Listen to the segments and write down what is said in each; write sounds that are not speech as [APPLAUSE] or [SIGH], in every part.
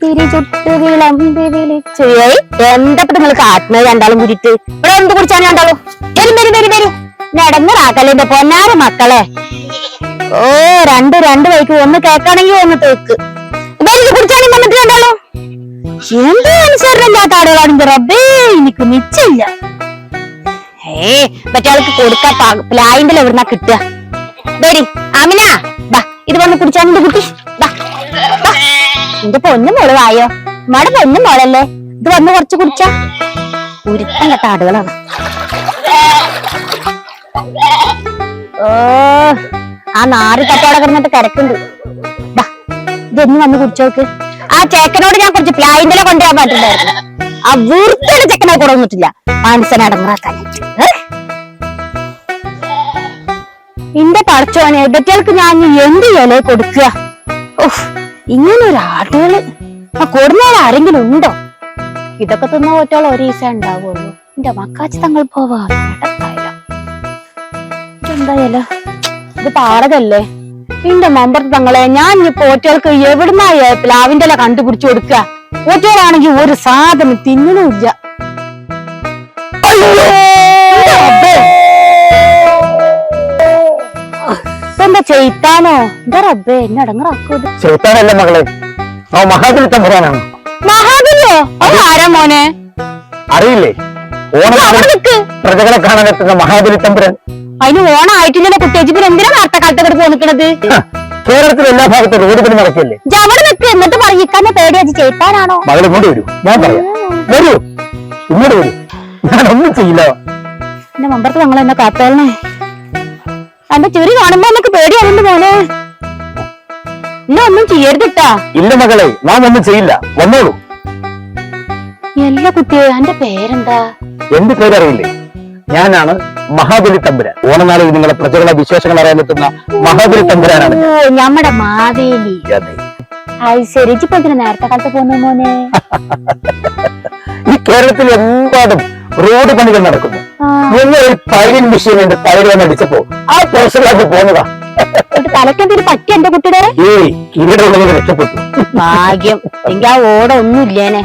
തിരി ചുട്ട് വിളമ്പി വിളിച്ചു ഏയ് എന്താ നിങ്ങൾ കാട്ടുന്നത് രണ്ടാളും കൂടിയിട്ട്? എന്ത് കുടിച്ചാണ് രണ്ടാളും? വരും വരും വരും വരും. നടന്നറാക്കല്ലേ പൊന്നാര മക്കളെ. ഓ രണ്ട് രണ്ട് വൈക്ക് ഒന്ന് കേക്കാണെങ്കിൽ ഒന്ന് തേക്ക് വരും കുടിച്ചാണെങ്കിൽ വന്നിട്ട് രണ്ടാളും? എന്ത് അനുസരണമില്ലാത്ത ആളുകളാണെങ്കിൽ റബ്ബേ എനിക്ക് നിശ്ചയില്ല ഏ മറ്റാൾക്ക് കൊടുക്ക പ്ലായിന്റെ എവിടുന്നാ കിട്ടുക? വരി അമിന ദാ ഇത് വന്ന് കുടിച്ചാൽ കുട്ടി? ദാ. എന്റെ പൊന്നു മോൾ വായോ നമ്മടെ പൊന്നു മോളല്ലേ? ഇത് വന്ന് കുറച്ച് കുടിച്ച. ഉരുത്തം കെട്ട ആടുകളാണ് ഓ ആ നാറി കട്ടോടെ കിടന്നിട്ട് തിരക്കുണ്ട് ഇതൊന്ന് വന്ന് കുടിച്ചോക്ക് ആ ചേക്കനോട് ഞാൻ കുറച്ച് പ്ലായിന്റെ കൊണ്ടുവരാൻ പറഞ്ഞിട്ടുണ്ടായിരുന്നു. ആ വൃത്തിയുടെ ചെക്കനെ കൂടെ വന്നിട്ടില്ല. മനസ്സിനെ അടങ്ങാക്കാൻ എന്റെ പടച്ചോനെ ഇടറ്റൾക്ക് ഞാൻ എന്ത് ഇല കൊടുക്കുക? ഓഹ് ഇങ്ങനെ ഒരു ആട്ടുകൾ ആ കൊടുന്നേരം ആരെങ്കിലും ഉണ്ടോ ഇതൊക്കെ തിന്ന ഒറ്റോളം ഒരു ഈസ ഉണ്ടാവുള്ളൂ. എന്റെ മക്കാച്ചി തങ്ങൾ പോവാ. ഇത് പാറകല്ലേ എന്റെ മമ്പറത്ത് തങ്ങളെ ഞാൻ ഇപ്പൊ ഒറ്റകൾക്ക് എവിടുന്നായ പ്ലാവിന്റെ ഇല കണ്ടുപിടിച്ചു കൊടുക്ക? പോറ്റോളാണെങ്കിൽ ഒരു സാധനം തിന്നണില്ല അയ്യോ! ഇതെന്താ ചെയ്ത്താനോ എന്താ റബ്ബേ എന്നെ അടങ്ങറാക്കത് ചെറുത്താനല്ല മകളെ. ആ മഹാബലി തമ്പുരാനാണ് മഹാബലിയോ? അത് ആരാ മോനെ? അറിയില്ലേ? ഓണം പ്രജകളെ കാണാനെത്തുന്ന മഹാബലി തമ്പുരാൻ അതിന് ഓണായിട്ടില്ലല്ലോ കുട്ടിയേച്ചി. പിന്നെ എന്തിനാ വാർത്ത കാലത്ത് കിടന്ന് പോന്നിക്കണത് കേരളത്തിലെ എല്ലാ ഭാഗത്തും റോഡ് പണി നടക്കില്ലേ? ഇജ്ജ് അവിടെ നിക്ക്. എന്നിട്ട് പറയിക്കാന്നെ പേടിയാച്ച് ചെയ്ത്താനാണോ മകൾ ഇങ്ങോട്ട് വരൂ. ഞാൻ പറയാം. വരൂ. ഇങ്ങോട്ട് വരൂ. ഞാൻ ഒന്നും ചെയ്യില്ല. എന്റെ മമ്പറത്ത് ഞങ്ങൾ എന്നെ കാത്തോളണേ എന്റെ ചുരി കാണുമ്പോ എനിക്ക് പേടിയാവുന്നു മോനെ. ഇന്ന ഒന്നും ചെയ്യരുതിട്ടാ. ഇല്ല മകളെ നാം ഒന്നും ചെയ്യില്ല. വന്നോളൂ. എല്ലാ കുട്ടിയെ എന്റെ പേരെന്താ? എന്റെ പേരറിയില്ലേ? ഞാനാണ് മഹാബലി തമ്പുരാൻ. ഓണനാളിൽ നിങ്ങളെ പ്രജകളെ വിശേഷങ്ങൾ അറിയാൻ പറ്റുന്ന മഹാബലി തമ്പുരാനാണ്. ഓ ഞമ്മടെ മാവേലി. ഞാൻ. അതെ. അത് ശരി ഇപ്പൊ നേരത്തെ കാലത്ത് പോന്നു മോനെ? ഈ കേരളത്തിൽ എമ്പാടും റോഡ് പണികൾ നടക്കുന്നു. നിങ്ങൾ ഒരു പൈലിൻ മെഷീൻ എന്റെ തലയിൽ വന്ന് അടിച്ചപ്പോ ആ പ്രശ്നത്തിലേക്ക് പോന്നതാ എന്നിട്ട് തലക്കെന്തൊരു പറ്റി എന്റെ കുട്ടിയുടെ? ഏയ് രക്ഷപ്പെട്ടു. ഭാഗ്യം. എനിക്ക് ആ ഓട ഒന്നും ഇല്ലേനെ.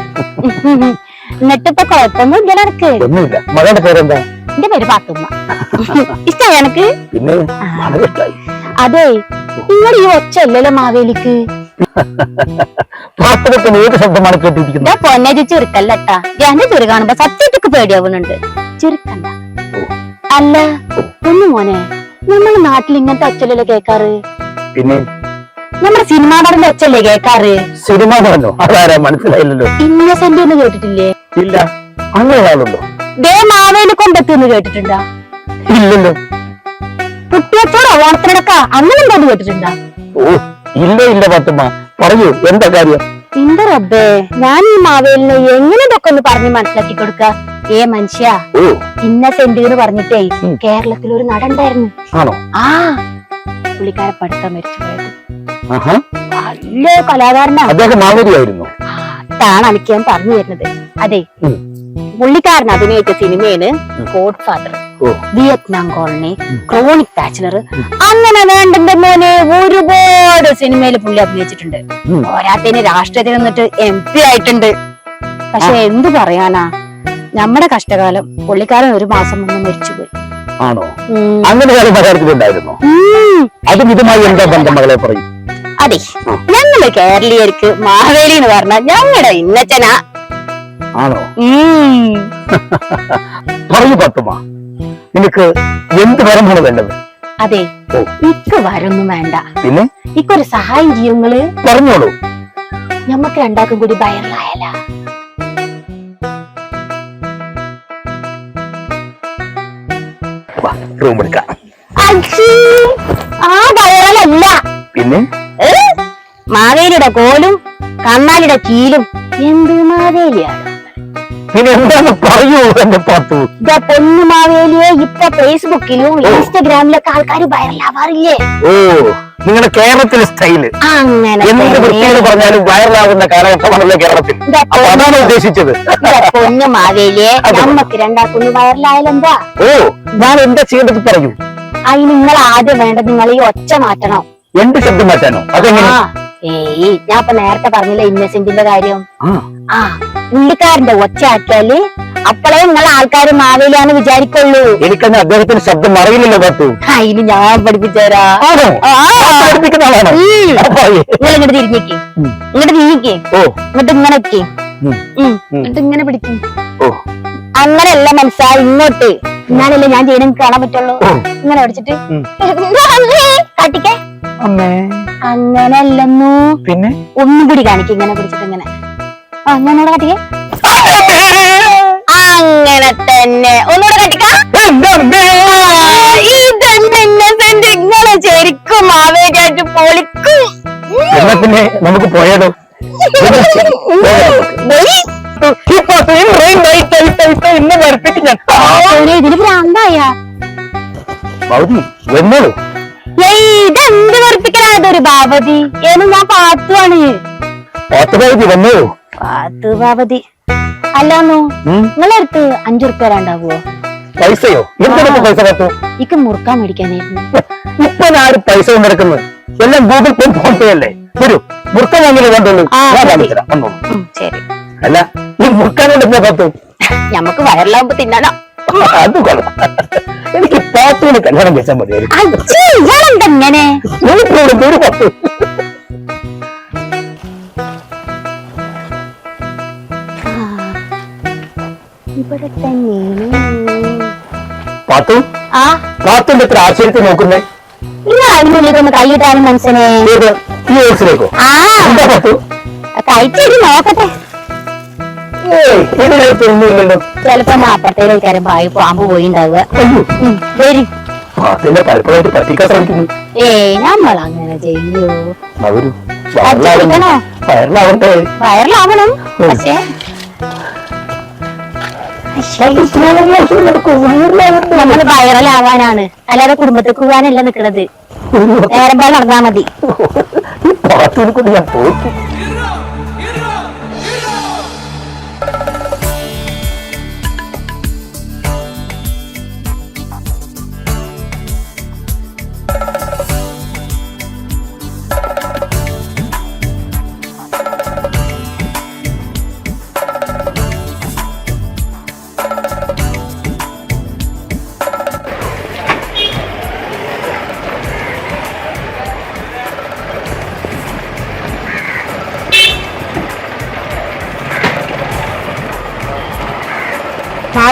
എന്നിട്ടിപ്പൊ കുഴപ്പമൊന്നും ഇല്ല നടക്ക് ഒന്നുമില്ല. മകളുടെ പേരെന്താ? എന്റെ പേര് പാത്തുമ്മ ഇഷ്ടായി എനക്ക് പിന്നെ? അതെ. നിങ്ങൾ ഈ ഒച്ചയല്ലല്ലോ മാവേലിക്ക്. പാത്രത്തിന് ഏത് ശബ്ദമാണ് കേട്ടിരിക്കുന്നത്? ഞാൻ പൊന്നെ ചെറുക്കല്ലട്ടാ എന്റെ ചെറു കാണുമ്പോ സത്യത്തൊക്കെ പേടിയാവുന്നുണ്ട്. ചെറുക്കണ്ട അല്ല ഒന്ന് മോനെ നമ്മുടെ നാട്ടിൽ ഇങ്ങനത്തെ ഒച്ചല്ലല്ലോ കേക്കാറ്? പിന്നെ? നമ്മുടെ സിനിമാ നടന്റെ ഒച്ചല്ലേ കേക്കാറ്? സിനിമ പറഞ്ഞോ അതാരാ മനസ്സിലായില്ലല്ലോ. ഇന്നസെന്റ് എന്ന് കേട്ടിട്ടില്ലേ? ഇല്ല. അങ്ങനെ ആളുണ്ടോ ദേ മാവേലി കൊണ്ടെത്തുന്ന് കേട്ടിട്ടുണ്ടാ? ഇല്ലല്ലോ. കുട്ടിയച്ചോട് ഓണത്തിനടക്ക. അങ്ങനെ എന്തോന്ന് കേട്ടിട്ടുണ്ടാ? ഓ ഇല്ല ഇല്ല പത്തുമ്മ. പറയൂ എന്താ കാര്യം? എന്റെ റബ്ബേ ഞാൻ ഈ മാവേലിനെ എങ്ങനെ ഇതൊക്കെ ഒന്ന് പറഞ്ഞ് മനസ്സിലാക്കി കൊടുക്ക? ഏ മനുഷ്യ ഓ. ഇന്നസെന്റ് എന്ന് പറഞ്ഞിട്ടേ കേരളത്തിൽ ഒരു നടണ്ടായിരുന്നു ആണോ? ആ പുള്ളിക്കാരെ പഠിത്തം മരിച്ചു പോയത്. ആഹാ. നല്ല കലാകാരനാ. അദ്ദേഹം മാവേലിയായിരുന്നു. അതാണ് എനിക്ക് ഞാൻ പറഞ്ഞു തരുന്നത്. അതെ. പുള്ളിക്കാരൻ അഭിനയിച്ച സിനിമയാണ്. Godfather Vietnam colony chronic bachelor. അങ്ങനെ വേണ്ടന്റെ മോനെ ഒരുപാട് സിനിമയിൽ പുള്ളി അഭിനയിച്ചിട്ടുണ്ട്. പോരാത്തതിന് രാഷ്ട്രീയത്തിൽ നിന്നിട്ട് എം പി ആയിട്ടുണ്ട്. പക്ഷെ എന്തു പറയാനാ? നമ്മുടെ കഷ്ടകാലം പുള്ളിക്കാരൻ ഒരു മാസം മുന്നേ മരിച്ചുപോയി. ആണോ. അങ്ങനെ ഉണ്ടായിരുന്നു? മലയാളത്തിലുണ്ടായിരുന്നോ. അതും ഇതുമായി എന്താ ബന്ധം മകളെ പറയും. അതെ. ഞങ്ങൾ കേരളീയർക്ക് മാവേലി എന്ന് പറഞ്ഞ ഞങ്ങളുടെ ഇന്നച്ചനാ. ആണോ. [LAUGHS] പറയൂ പത്തുമ്മ നിനക്ക് എന്ത് വരമാണ് വേണ്ടത്? അതെ ഇക്ക വരൊന്നും വേണ്ട. പിന്നെ? ഇക്കൊരു സഹായം ചെയ്യുങ്ങൾ. പറഞ്ഞോളൂ. ഞമ്മക്ക് രണ്ടാക്കും കൂടി വയറിലായല്ല റൂം എടുക്കാം. ആ വയറലല്ല. പിന്നെ? മാവേലിയുടെ കോലും കണ്ണാലിയുടെ കീലും എന്ത് മാവേലിയാണ്? പിന്നെ എന്താന്ന് പറയൂ എന്റെ പാത്തു? ഇതാ പൊന്നു ഇപ്പൊ ഫേസ്ബുക്കിലും ഇൻസ്റ്റഗ്രാമിലൊക്കെ ആൾക്കാർ വൈറലാവാറില്ലേ? ഓ നിങ്ങളുടെ കേരളത്തിലെ സ്റ്റൈൽ. അങ്ങനെ എന്ത് തന്നെ. വൃത്തിയെന്ന് പറഞ്ഞാലും വൈറലാകുന്ന കാലഘട്ടമാണല്ലോ കേരളത്തിൽ. അപ്പൊ അതാണ് ഉദ്ദേശിച്ചത്. രണ്ടാക്കുന്നു വൈറലായാലെന്താ ഓ ഞാൻ എന്താ ചെയ്യേണ്ടത് പറയൂ. അതിന് നിങ്ങൾ ആദ്യം വേണ്ടത് നിങ്ങൾ ഈ ഒച്ച മാറ്റണം. എന്ത് ശബ്ദം മാറ്റാനോ? അതെങ്ങനെ? ഏയ് ഞാൻ ഇപ്പൊ നേരത്തെ പറഞ്ഞില്ല ഇന്നസെന്റിന്റെ കാര്യം? ആ. പുള്ളിക്കാരന്റെ ഒച്ച ആക്കിയാൽ അപ്പോഴേ നിങ്ങൾ ആൾക്കാർ മാവേലിയാന്ന് വിചാരിക്കുള്ളൂ. എനിക്കന്ന് അദ്ദേഹത്തിന് ശബ്ദം അറിയില്ലല്ലോ പത്തു. അതിന് ഞാൻ. നിങ്ങൾ ഇങ്ങോട്ട് തിരിഞ്ഞേക്ക്. ഇങ്ങോട്ട് ഓ. ഇങ്ങോട്ട് ഇങ്ങനെ. ഉം. എന്നിട്ട് ഇങ്ങനെ പിടിക്കും. അങ്ങനെയല്ല മനസ്സാ ഇങ്ങോട്ട്. ഞാനല്ലേ ഞാൻ ചെയ്യണ കാണാൻ പറ്റുള്ളൂ. ഇങ്ങനെ പിടിച്ചിട്ട്. കാട്ടിക്കേ. അമ്മേ. അങ്ങനെയല്ലെന്നു പിന്നെ? ഒന്നും കൂടി കാണിക്കും ഇങ്ങനെ പിടിച്ചിട്ട് ഇങ്ങനെ. ആ ഞാനോട് കാട്ടിക്കേ. അങ്ങനെ തന്നെ. ഒന്നുകൂടെ കാട്ടിക്കാം. ഇതെന്നെ ഇന്നസെന്റ് ഇങ്ങനെ ശരിക്കും ആവേശായിട്ട് പൊളിക്കും. എന്നാ പിന്നെ നമുക്ക് പോയാലോ? ഇന്ന് വരപ്പിക്കും ഞാൻ. ഇതിന് ഭ്രാന്തായ. വന്നോളൂ. ഇതെന്ത് വെറുപ്പിക്കലാ ഒരു ബാബതി ഏന്ന് ഞാൻ പാത്തുവാണ്. പാത്തു ബാബതി അല്ലാന്നോ നിങ്ങളടുത്ത് അഞ്ചു റുപ്യ പൈസയോ? പൈസ പത്തു? ഇക്ക് മുറുക്കാൻ മേടിക്കാനായിരുന്നു. ഇപ്പൊ ആരും പൈസ കൊണ്ടെടുക്കുന്നത് എല്ലാം ഗൂഗിൾ പേ ഫോൺ പേ അല്ലേ? വരൂ മുറുക്കാൻ വാങ്ങിയത് കൊണ്ടുള്ളൂ ശരി. അല്ല ഈ പത്തു? ഞമ്മക്ക് വയറിലാവുമ്പോ തിന്നാനോ അത് കൊള്ളാം. എനിക്ക് പാത്തുവിന് കല്യാണം കഴിച്ചാൽ മതിയായിരുന്നു. ഇവിടെ തന്നെയാണ് പാത്തു? ആ? പാത്തുന്റെ എത്ര ആശ്ചര്യത്തിൽ നോക്കുന്നേ. നിങ്ങൾ അതിനുള്ളിൽ കൈയിട്ടാലും മനസ്സിനെ ഏത് ഈ ഓഫീസിലേക്കോ? ആ. എന്താ നോക്കട്ടെ. ഏയ് ഇതിനകത്ത് ഒന്നുമില്ലല്ലോ ചിലപ്പോ നാപ്പത്തേഴ് കാര്യം പായി പാമ്പ് പോയി ഉണ്ടാവുക പലപ്പോഴായിട്ട് പറ്റിക്കാൻ ശ്രമിക്കുന്നു. നമ്മൾ അങ്ങനെ ചെയ്യൂ? അവരു അടിക്കണോ? വയറിലാവട്ടെ വയറിലാവണം. പക്ഷേ നമ്മൾ വയറലാവാനാണ്. അല്ലാതെ കുടുംബത്തിൽ കൂവാനല്ല നിക്കണത്. നേരം പോലെ നടന്നാ മതി. ഞാൻ തോറ്റു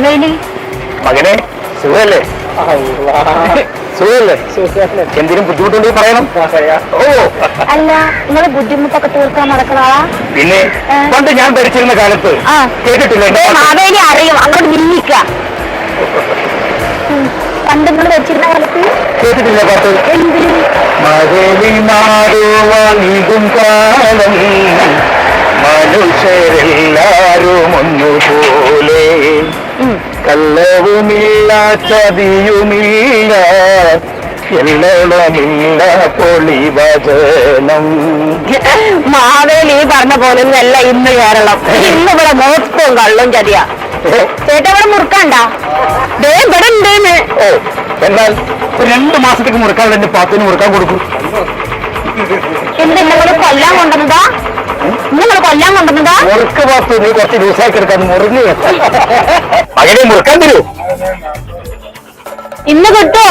മാവേലി മകനെ? സുഖല്ലേ? സുഖല്ലേ? എന്തിനും ബുദ്ധിമുട്ടുണ്ടെങ്കിൽ പറയണം ഓ. അല്ല നിങ്ങൾ ബുദ്ധിമുട്ടൊക്കെ തീർക്കാൻ നടക്കണോളാ പിന്നെ പണ്ട് ഞാൻ ഭരിച്ചിരുന്ന കാലത്ത് കേട്ടിട്ടില്ല? മാവേലി അറിയും. അങ്ങോട്ട് വില്ലിക്ക പണ്ട് നിങ്ങൾ വെച്ചിരുന്ന കാലത്ത്? കേട്ടിട്ടില്ലേ പാട്ട്? മഴവിൽ കാലം. മനുഷ്യരെല്ലാരും ഒന്നുപോലെ കള്ളവുമില്ല ചതിയുമില്ല എല്ലളമില്ല പൊളിവചനം. മാവേലി പറഞ്ഞ പോലെ അല്ല ഇന്ന് കേരളം. ഇന്ന് ഇവിടെ മൊത്തം കള്ളും ചതിയാ. ചേട്ടാ ഇവിടെ മുറുക്കണ്ട? ദേ ഇവിടെ ഉണ്ടെന്ന്. ഓ എന്നാൽ രണ്ടു മാസത്തേക്ക് മുറുക്കാൻ എന്റെ പാത്തിന് മുറുക്കാൻ കൊടുക്കും. എന്തെങ്കിലും കൊല്ലാൻ കൊണ്ടുവന്നതാ? നിങ്ങൾ കൊല്ലാൻ കൊണ്ടുവന്നതാ? മുറുക്ക് പാത്തു നീ കുറച്ച് ദിവസമാക്കി എടുക്കാൻ മുറിഞ്ഞു. മകനെ മുറുക്കാൻ തരൂ. ഇന്ന് കിട്ടോ?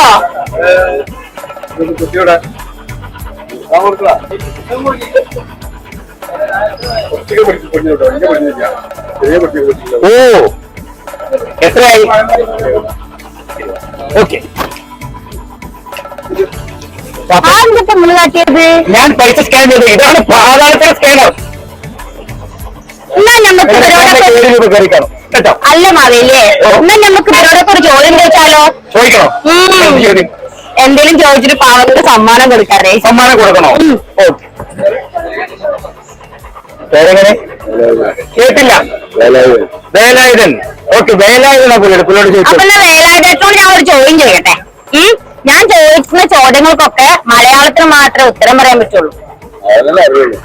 ഓ എത്രയായി? ഓക്കെ. ഞാൻ പൈസ സ്കാൻ ചെയ്തു. ഇതാണ് പാതാളത്തിലെ സ്കാനർ. എന്നാ നമുക്ക് ഇവരോടൊക്കെ അല്ല മാവേലിയേ എന്നാ നമുക്ക് ഇവരോടൊക്കെ ഒരു ചോദ്യം ചോദിച്ചാലോ ചോദിക്കണോ? എന്തെങ്കിലും എന്തേലും ചോദിച്ചിട്ട് പാവത്തിന് സമ്മാനം കൊടുക്കാറേ സമ്മാനം കൊടുക്കണോ? പേരെങ്ങനെ? കേട്ടില്ല. വേലായുധൻ. ഓക്കെ വേലായുധനാ പുള്ളിയുടെ പുള്ളിയോട് അപ്പൊ ചോദിച്ചു എന്നാ വേലായുധത്തോട് ഞാൻ ഒരു ചോദ്യം ചെയ്യട്ടെ ഞാൻ ചോദിക്കുന്ന ചോദ്യങ്ങൾക്കൊക്കെ മലയാളത്തിന് മാത്രമേ ഉത്തരം പറയാൻ പറ്റുള്ളൂ.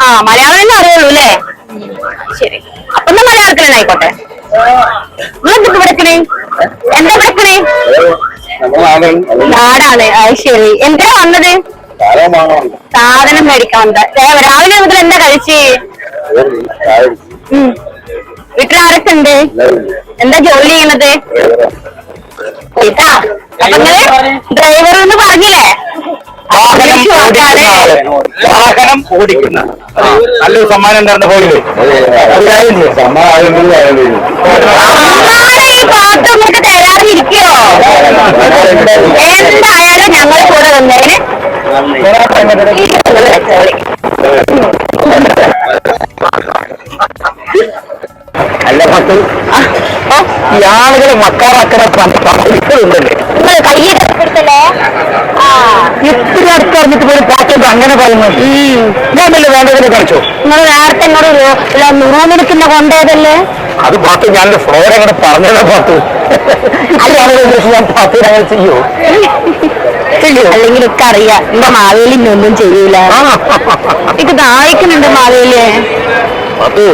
ആ മലയാളം തന്നെ അറിയുള്ളൂ അല്ലേ? ശരി. അപ്പൊ നമ്മൾ തന്നെ ആയിക്കോട്ടെ. നിങ്ങൾ എന്തൊക്കെ എന്താ നമ്മളെ നാടാണ്. അത് ശരി. എന്താ വന്നത്? സാധനം മേടിക്കാൻ വന്നത്. രാവിലെ മുതൽ എന്താ കഴിച്ച്? വീട്ടിൽ ആരൊക്കെ ഉണ്ട് എന്താ ജോലി ചെയ്യണത് ഇതാ. അപ്പൊ ഡ്രൈവർ എന്ന് പറഞ്ഞില്ലേ? വിളിച്ചു ആൾ വാഹനം ഓടിക്കുന്ന നല്ലൊരു സമ്മാനം ഉണ്ടായിരുന്ന തരാതിരിക്കോ എന്തായാലും ഞങ്ങൾ കൂടെ വന്നതിന് അല്ല പത്ത് ഈ ആളുകളെ മക്കാറാക്കണ നിങ്ങൾ കയ്യൊക്കെ കൊടുത്തല്ലേ? ഇത്തിരി അടുത്തറിഞ്ഞിട്ട് പോലും പാട്ടുണ്ട് അങ്ങനെ പറയുന്നത്? ഞാൻ വല്ല വേണ്ടതിനെ കാണിച്ചു? നിങ്ങൾ നേരത്തെ റൂമെടുക്കുന്ന കൊണ്ടേതല്ലേ അത് പാത്ത് ഞാൻ ഫ്ലോർ അങ്ങനെ പറഞ്ഞതാ പാത്ത് ഞാൻ പാത്തിന് അങ്ങനെ ചെയ്യോ? അല്ലെങ്കിൽ ഒക്കെ അറിയാം എന്റെ മാവേലി ഒന്നും ചെയ്യൂല. ഇത് ദാഹിക്കുന്നുണ്ട് മാവേലിയെ. പാത്ത്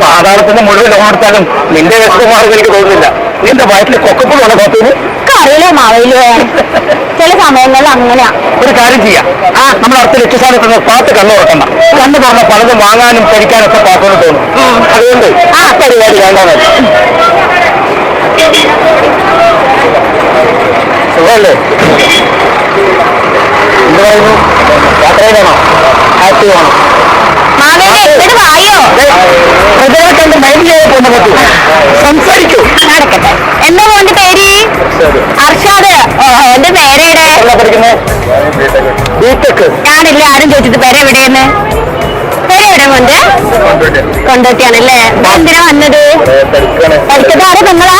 പാതാളത്തിന്റെ മുഴുവൻ ലോൺ എടുത്താലും നിന്റെ വിഷമമാണെന്ന് എനിക്ക് തോന്നുന്നില്ല. നിന്റെ വയറ്റിൽ കൊക്കപ്പുഴ ഒക്കെ അറിയില്ലേ മാവേലിയെ ചില സമയങ്ങളിൽ അങ്ങനെയാ. ഒരു കാര്യം ചെയ്യാം. ആ നമ്മുടെ അടുത്ത ലക്ഷ്യസ്ഥാനത്ത് പാത്ത് കണ്ണു തുറക്കണം കണ്ണു തുറന്ന പലതും വാങ്ങാനും കഴിക്കാനും ഒക്കെ പാത്തോന്ന് തോന്നും. അതുകൊണ്ട് ആ പരിപാടി വേണ്ടാ സുഖമല്ലേ? എന്ത് പറയുന്നു യാത്രയിലാണോ? ആക്റ്റീവ് ആണോ മാവേലി ഇത് വായോ? പ്രജകളെ കണ്ട് പറ്റൂ. സംസാരിക്കൂ. നടക്കട്ടെ എന്താ മോന്റെ പേര്? അർഷാദ്. എന്റെ എവിടെ പഠിക്കുന്നത്? ബിടെക് ഞാനില്ല ആരും ചോദിച്ചത് പേര് എവിടെയെന്ന് കൊണ്ട്? കൊണ്ടോട്ടിയാണ് അല്ലേ എന്തിനാ വന്നത്? പഠിച്ചത് ആരെ? നിങ്ങളാ?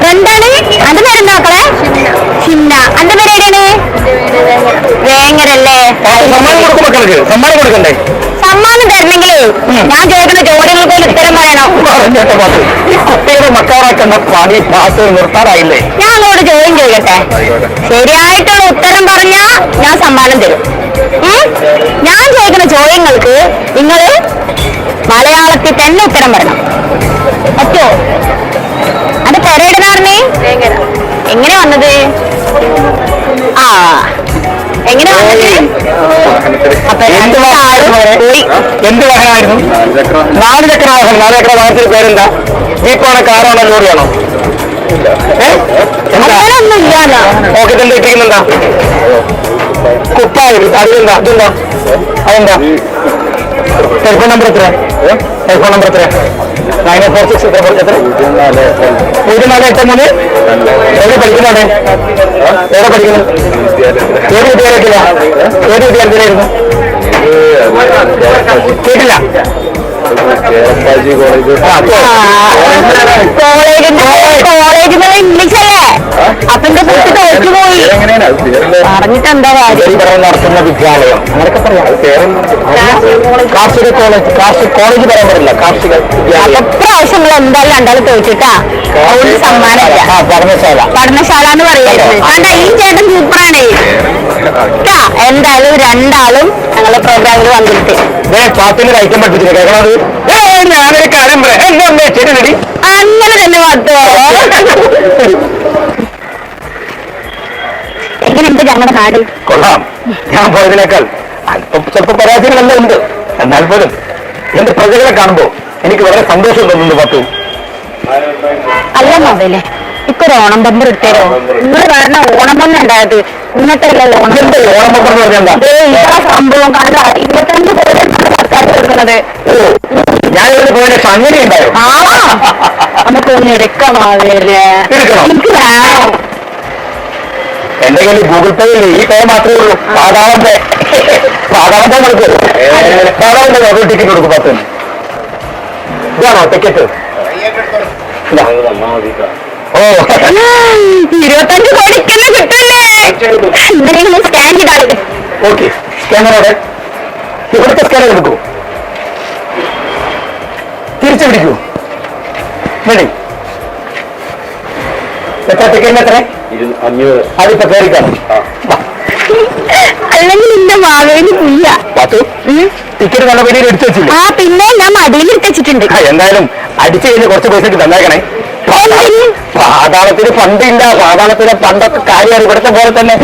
ഫ്രണ്ടാണ്? അന്റെ പേരെന്താ മക്കളെ? ചിന്ന. അന്റെ പേര് എവിടെയാണ് വേങ്ങരല്ലേ സമ്മാനം സമ്മാനം കൊടുക്കണ്ടേ? സമ്മാനം തരണമെങ്കിലേ ഞാൻ ചോദിക്കുന്ന ചോദ്യങ്ങൾക്ക് ഉത്തരം പറയണം. കുട്ടിയുടെ മക്കാറാക്കുന്ന പണി ക്ലാസ് നിർത്താറായില്ലേ? ഞാൻ അങ്ങോട്ട് ചോദ്യം ചോദിക്കട്ടെ? ശരിയായിട്ടുള്ള ഉത്തരം പറഞ്ഞാ ഞാൻ സമ്മാനം തരും? ഞാൻ ചോദിക്കുന്ന ചോദ്യങ്ങൾക്ക് നിങ്ങൾ മലയാളത്തിൽ തന്നെ ഉത്തരം പറയണം. പറ്റോ? അത് പെരയിടനാറിനെ എങ്ങനെ? വന്നത്? ആ എങ്ങനെ വന്നത്? അപ്പൊ എന്ത് വാഹനമായിരുന്നു പോയി എന്ത് വാഹനമായിരുന്നു നാല് ചക്ര. വാഹനം നാല് ചക്ര വാഹനത്തിന് പേരെന്താ? ജീപ്പാണോ കാറാണോ ലോറിയാണോ? ഏ? എന്താ? ഇട്ടിരിക്കുന്നെന്താ കുപ്പായം അതെന്താ? അതെന്താ? അതെന്താ ടെലിഫോൺ നമ്പർ എത്ര ടെലിഫോൺ നമ്പർ എത്ര നയൻ ഫോർ സിക്സ് എത്ര എത്ര? പൂജ്യം നാല് എട്ട് മൂന്ന്? എവിടെ പഠിക്കുന്നതാണ് എവിടെ പഠിക്കുന്നു? ഏത് വിദ്യാലയത്തിലാ? ഏത് വിദ്യാലയത്തിലായിരുന്നു? കേട്ടില്ല. പോ. കോളേജിന്റെ ഇംഗ്ലീഷ് അല്ലേ? അപ്പൊ എന്റെ കുട്ടി തോറ്റു പോയി? പറഞ്ഞിട്ട് എന്താ നടത്തുന്ന വിദ്യാലയം അങ്ങനെയൊക്കെ പറയാം കാർഷിക കോളേജ് കാർഷിക കോളേജ് പറയാൻ പറ്റില്ല കാർഷിക നിങ്ങൾ എന്തായാലും രണ്ടാളും തോറ്റിട്ടാ? അതുകൊണ്ട് സമ്മാനമില്ല. പഠനശാല. പഠനശാല എന്ന് പറയുന്നത്. കണ്ട ഈ ചേട്ടൻ സൂപ്പറാണ്. എന്തായാലും രണ്ടാളും ഞങ്ങളെ പ്രോഗ്രാമിൽ വന്നിട്ട് പാട്ടിൽ കഴിക്കാൻ പഠിപ്പിച്ചില്ല? ഏ ഞാനൊരു കാര്യം പറയാം. എന്നെ ഒന്നേ അങ്ങനെ തന്നെ പറ്റോ എങ്ങനെയുണ്ട് ഞങ്ങളുടെ നാട് കൊള്ളാം. ഞാൻ പോയതിനേക്കാൾ അല്പം ചിലപ്പോൾ പരാജയങ്ങളെല്ലാം ഉണ്ട്. എന്നാൽ പോലും എന്റെ പ്രജകളെ കാണുമ്പോ എനിക്ക് വളരെ സന്തോഷം തോന്നുന്നു പത്തു അല്ല മൊബൈലേ. ഇക്കൊരു ഓണം ബമ്പർ ഇട്ടേരോ? നിങ്ങൾ കാരണം ഓണം തന്നെ ഉണ്ടായത് ഇന്നത്തെ ഓണം ഓണം ബമ്പർ സംഭവം. കണ്ട? ഇരുപത്തഞ്ച് കോടി സർക്കാർ ഞാനൊരു പോലെ അങ്ങനെ ഉണ്ടായോ ആ നമുക്ക് ഒന്ന് എടുക്കമാവേലേ എടുക്കണം. എനിക്ക് വേണം എന്റെ കയ്യിൽ ഗൂഗിൾ പേ ഇല്ല? ഈ പേ മാത്രമേ ഉള്ളൂ. സാധാരണ പേ. പാതാളം പേ കൊടുക്കും. പാതാളം പേ ഒരു ടിക്കറ്റ് കൊടുക്കും പത്ത് ഇതാണോ ടിക്കറ്റ്. ഓ. ഇരുപത്തഞ്ച് കോടിക്കല്ലേ കിട്ടല്ലേ എന്തെങ്കിലും സ്കാൻ ചെയ്താൽ ഓക്കെ. സ്കാനറോടെ ഇവിടുത്തെ സ്കാനർ എടുക്കൂ. തിരിച്ചു പിടിക്കൂ റെഡി എത്ര ടിക്കറ്റിന് എത്ര അതിപ്പോ കയറിക്കാണ് അല്ലെങ്കിൽ നിന്റെ മാവേലി പുയ്യ പത്തു ടിക്കറ്റ് നല്ല പേര് എടുത്തു വെച്ചില്ല? ആ പിന്നെ ഞാൻ മടിയിൽ ഇട്ടിട്ടുണ്ട് ആ, എന്തായാലും അടിച്ചു കഴിഞ്ഞ് കുറച്ച് പൈസക്ക് തന്നേക്കണേ പാതാളത്തിന് ഫണ്ടില്ല പാതാളത്തിന് പണ്ടൊക്കെ കാര്യമാണ് ഇവിടുത്തെ പോലെ തന്നെ.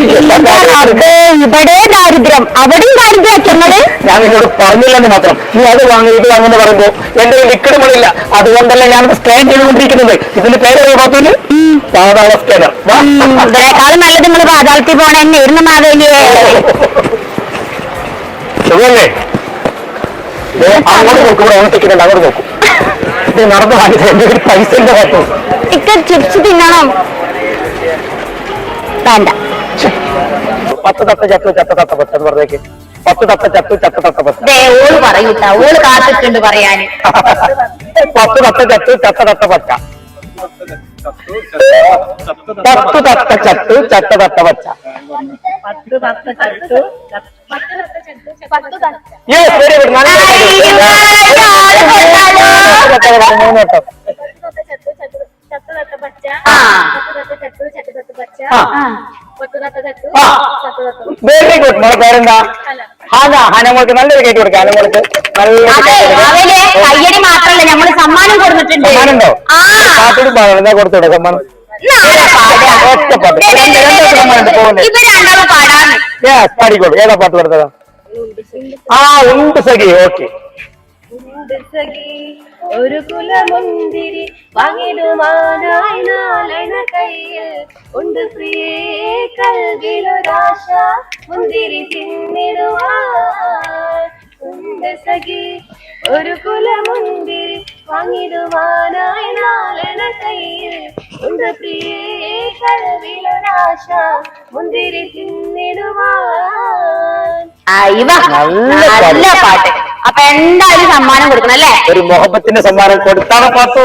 ഇവിടെ ദാരിദ്ര്യം. അവിടെയും ദാരിദ്ര്യമാക്കുന്നത് ഞാൻ നിന്നോട് പറഞ്ഞില്ലെന്ന് മാത്രം. നീ അത് വാങ്ങി ഇത് വാങ്ങുന്ന പറയുമ്പോ എന്റെ ലിക്വിഡ് മണില്ല അതുകൊണ്ടല്ല ഞാൻ സ്കാൻ ചെയ്തുകൊണ്ടിരിക്കുന്നത്. ഇതിന്റെ പേര് പാത്തൂൽ പാതാള സ്കാനർ ഇതിനേക്കാളും നല്ലത് നിങ്ങൾ പാതാളത്തിൽ പോണ തന്നെയായിരുന്നു മാവേലിയേ സുഖല്ലേ അങ്ങോട്ട് നോക്കും ഇവിടെ ഓണത്തിക്കുന്നുണ്ട് അങ്ങോട്ട് നോക്കും. ഇത് നടന്നു കാണിച്ചത് എന്റെ ഒരു പൈസ ഇല്ല പാത്തു ഇക്ക ചിപ്സ് തിന്നണം. വേണ്ട. പത്ത് തത്ത ചത്തു ചത്ത തത്ത പത്ത് എന്ന് പറഞ്ഞേക്ക്. പത്ത് തത്ത ചത്തു ചത്ത തത്ത പത്ത്. ദേ ഓൾ പറയൂട്ട ഓൾ കാത്തിട്ടുണ്ട് പറയാന്. പത്ത് തത്ത ചത്തു ചത്ത തത്ത പച്ച. പത്ത് തത്ത ചത്തു ചത്ത തത്ത പച്ച. യെസ് വെരി ഗുഡ് നല്ല മൂന്ന് വട്ടം വെരി ഗുഡ് മോളെ പേരെന്താ? ഹാന ഹാന. മോൾക്ക് നല്ലൊരു കേട്ട് കൊടുക്കാം. ഹാന മോൾക്ക് നല്ലൊരു അതെ cake കൊടുക്കാം. മാവേലിയെ കയ്യടി മാത്രല്ല നമ്മൾ സമ്മാനം കൊടുത്തിട്ടുണ്ട്. പാട്ടും പാടണം എന്നാ കൊടുത്തോട്ടെ സമ്മാനം? പാടിക്കോളൂ. ഏതാ പാട്ട് കൊടുത്തതാ ആ ഉണ്ട് സഖി ഓക്കെ ഒരു കുലമുന്തിരി വാങ്ങിടുവാനായി നാലണ കയ്യിൽ. ഉണ്ട് പ്രിയേ കൽവിലൊരാശ മുന്തിരി തിന്നിടുവാൻ. ഉണ്ട് സഖി ഒരു കുലമുന്തിരി വാങ്ങിടുവാനായി നാലണ കയ്യിൽ. ഉണ്ട് പ്രിയേ കൽവിലൊരാശ മുന്തിരി തിന്നിടുവാൻ. നല്ല പാട്ട്. അപ്പൊ എന്തായാലും സമ്മാനം കൊടുക്കണം അല്ലേ? ഒരു മുഹബത്തിന്റെ സമ്മാനം കൊടുത്താണ് പാത്തു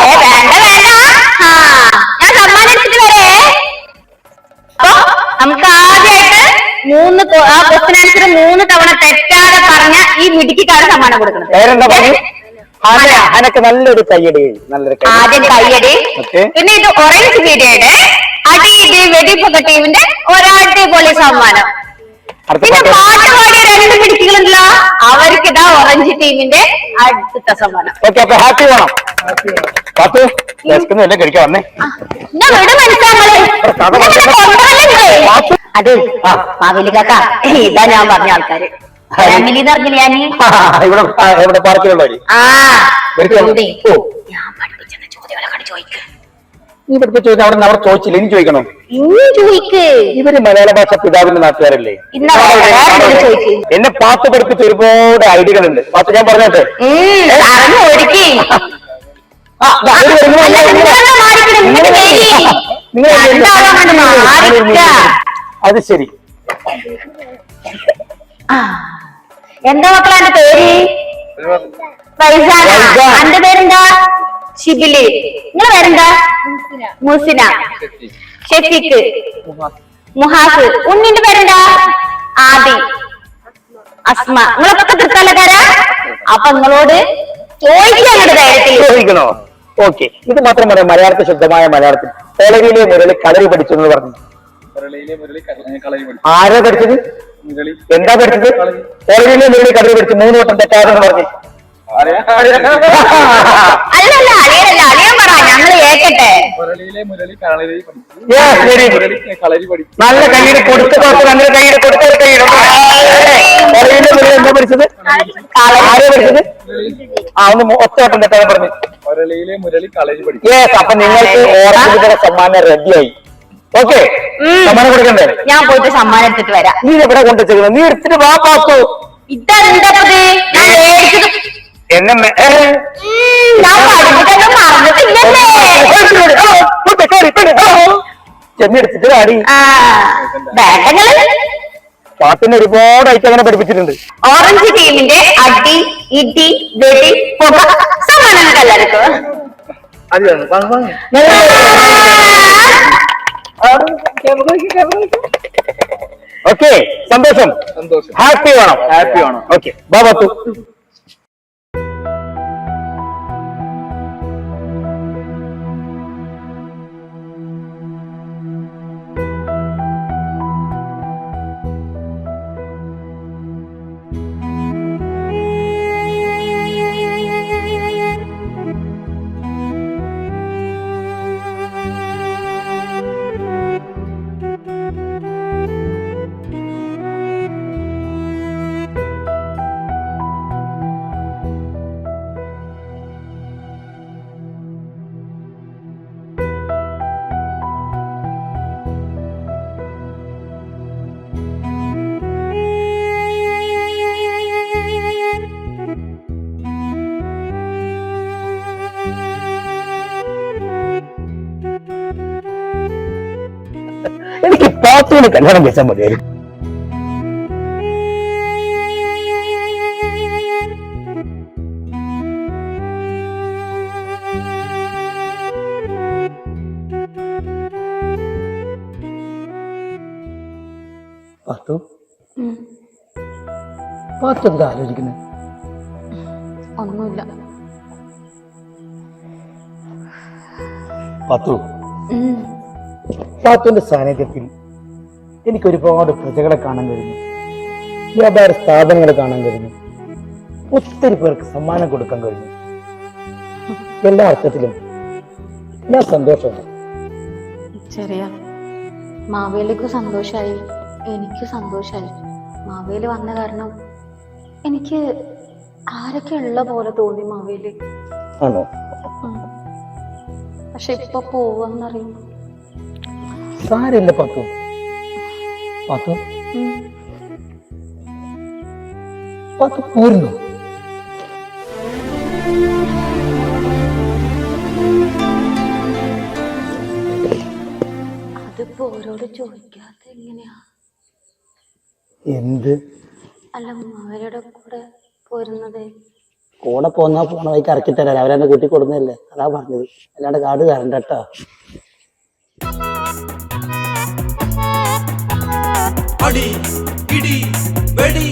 ഏ വേണ്ട വേണ്ട. ആ ഞാൻ സമ്മാനം എടുത്തിട്ട് വരേ. അപ്പൊ നമുക്ക് ആദ്യമായിട്ട് മൂന്ന് കൊ- ആ ക്വസ്റ്റ്യൻ ആൻസർ മൂന്ന് തവണ തെറ്റാതെ പറഞ്ഞ ഈ മിടുക്കിക്കാണ് സമ്മാനം കൊടുക്കുന്നത്. പേരെന്താ പറഞ്ഞു? ഹന ഹനക്ക് നല്ലൊരു കയ്യടി. നല്ലൊരു ആദ്യം കയ്യടി. പിന്നെ ഇത് ഓറഞ്ച് പീരിയഡ് അടി ഇടി വെടിപ്പൊക്കെ ടീമിന്റെ പോലെ സമ്മാനം. അടുത്ത പിന്നെ പാട്ട്. മിടുക്കികളുണ്ടല്ലോ അവർക്ക് ഇതാ ഓറഞ്ച് ടീമിന്റെ അടുത്ത സമ്മാനം. ഓക്കെ അപ്പൊ ഹാപ്പി വേണം. പാത്തു വിശക്കുന്നില്ല കഴിക്കാൻ വന്നേ. ഞാൻ ഇവിടെ മനസ്സിലാങ്ങളെ അത്. മാവേലി കാക്ക ഇതാ ഞാൻ പറഞ്ഞ ആൾക്കാര്. ഫാമിലി പറഞ്ഞില്ല ഞാൻ ഇവിടെ ഇവിടെ പാർക്കിലുള്ളവര് ആ. ഞാൻ പഠിപ്പിച്ചെന്ന ചോദ്യങ്ങളൊക്കെ ചോദിക്ക. നീ പഠിപ്പിച്ച ചോദിച്ചാൽ അവിടെ അവർ ചോദിച്ചില്ല. ഇനി ചോദിക്കണം? ഇനി ചോദിക്ക്. ഇവർ മലയാള ഭാഷ പിതാവിന്റെ നാട്ടുകാരല്ലേ? എന്നെ പാത്ത് പഠിപ്പിച്ച ഒരുപാട് ഐഡിയകളുണ്ട് പാത്ത് ഞാൻ പറഞ്ഞോട്ടെ. അത് ശരി. എന്താ മക്കളെ പേര്. എന്റെ പേരെന്താ? ഷിബിലി നിങ്ങൾ പേരെന്താ? മുസിന. ഷെഫീഖ്. മുഹാസ്. ഉണ്ണിന്റെ പേരെന്താ? ആദി. അസ്മ. നിങ്ങളൊക്കെ തൃക്കാലക്കാരാ അപ്പൊ നിങ്ങളോട് ധൈര്യത്തിൽ. ചോദിക്കണോ? ഓക്കെ. ഇത് മാത്രം പറയാം. മലയാളത്തിൽ ശുദ്ധമായ മലയാളത്തിൽ. കോളേജിലെ മുരളി കളരി പഠിച്ചു. എന്ന് പറഞ്ഞു ആരാ പഠിച്ചത്? എന്താ പഠിച്ചത്? കോളേജിലെ മുരളി കളരി പഠിച്ചു. മൂന്ന് വട്ടം തെറ്റാറെന്ന് പറഞ്ഞു. [LAUGHS] അളിയൻ പറ ഞങ്ങൾ കേക്കട്ടെ മുരളിയിലെ മുരളി കളരി പഠിച്ചു Yes, very good. മുരളി കളരി പഠിച്ചു നല്ല കയ്യിൽ കൊടുത്ത നല്ല കയ്യിൽ കൊടുത്ത കോളേജിലെ മുരളി എന്താ പഠിച്ചത് ആരെയാ പഠിച്ചത് ആ ഒന്ന് മൊ- ഒറ്റ വട്ടം തെറ്റാതെ പറഞ്ഞു മുരളിയിലെ മുരളി കളരി പഠിച്ചു യെസ് അപ്പൊ നിങ്ങൾക്ക് ഓർമ്മ സമ്മാനം റെഡിയായി ഓക്കെ ഉം. സമ്മാനം കൊടുക്കണ്ടേ ഞാൻ പോയിട്ട് സമ്മാനം എടുത്തിട്ട് വരാം നീ എവിടെ കൊണ്ടുവച്ചേക്കുന്നത് നീ എടുത്തിട്ട് വാ പാത്തു ഇതെന്താ ഇത്? ഞാൻ മേടിച്ചത് എന്നെ ചെന്നെടുത്തിട്ട് പാട്ടിന് ഐറ്റം അങ്ങനെ പഠിപ്പിച്ചിട്ടുണ്ട്. ഓറഞ്ച് ടീമിന്റെ അടി ഇടി വെടി പുക സമ്മാനങ്ങൾ എല്ലാവർക്കും. ഓക്കെ സന്തോഷം. സന്തോഷം. ഹാപ്പി വേണം. ഹാപ്പി വേണം. ഓക്കെ ബാ പാത്തുവിനെ കല്യാണം കഴിച്ചാൽ മതിയായിരുന്നു പാത്തു പാത്തു എന്താ ആലോചിക്കുന്നത് ഒന്നുമില്ല പാത്തു പാത്തുവിന്റെ സാന്നിധ്യത്തിൽ എനിക്ക് ഒരുപാട് പ്രജകളെ കാണാൻ കഴിഞ്ഞു. വ്യാപാര സ്ഥാപനങ്ങൾ കാണാൻ കഴിഞ്ഞു. ഒത്തിരി പേർക്ക് സമ്മാനം കൊടുക്കാൻ കഴിഞ്ഞു. എല്ലാ അർത്ഥത്തിലും ഞാൻ സന്തോഷമാണ് ചെറിയ മാവേലിക്ക് സന്തോഷമായി എനിക്ക് സന്തോഷമായി മാവേലി വന്ന കാരണം എനിക്ക് ആരൊക്കെ ഉള്ള പോലെ തോന്നി മാവേലി. ആണോ? പക്ഷെ ഇപ്പൊ പോവാന്നറിയുമ്പോ സാരില്ല പാത്തു. പാത്തു പാത്തു പോരുന്നു. അതിപ്പോ ഓരോട് ചോദിക്കാത്ത എങ്ങനെയാ? എന്ത്? അല്ല അവരുടെ കൂടെ പോരുന്നത്. കൂടെ പോന്നാ പോണ വഴിക്ക് ഇറക്കി തരാൻ അവരെന്നെ കൂട്ടി കൊടുന്നില്ലേ അതാ പറഞ്ഞത്. അല്ലാണ്ട് കാട് കയറണ്ട കേട്ടോ അടി ഇടി വെടി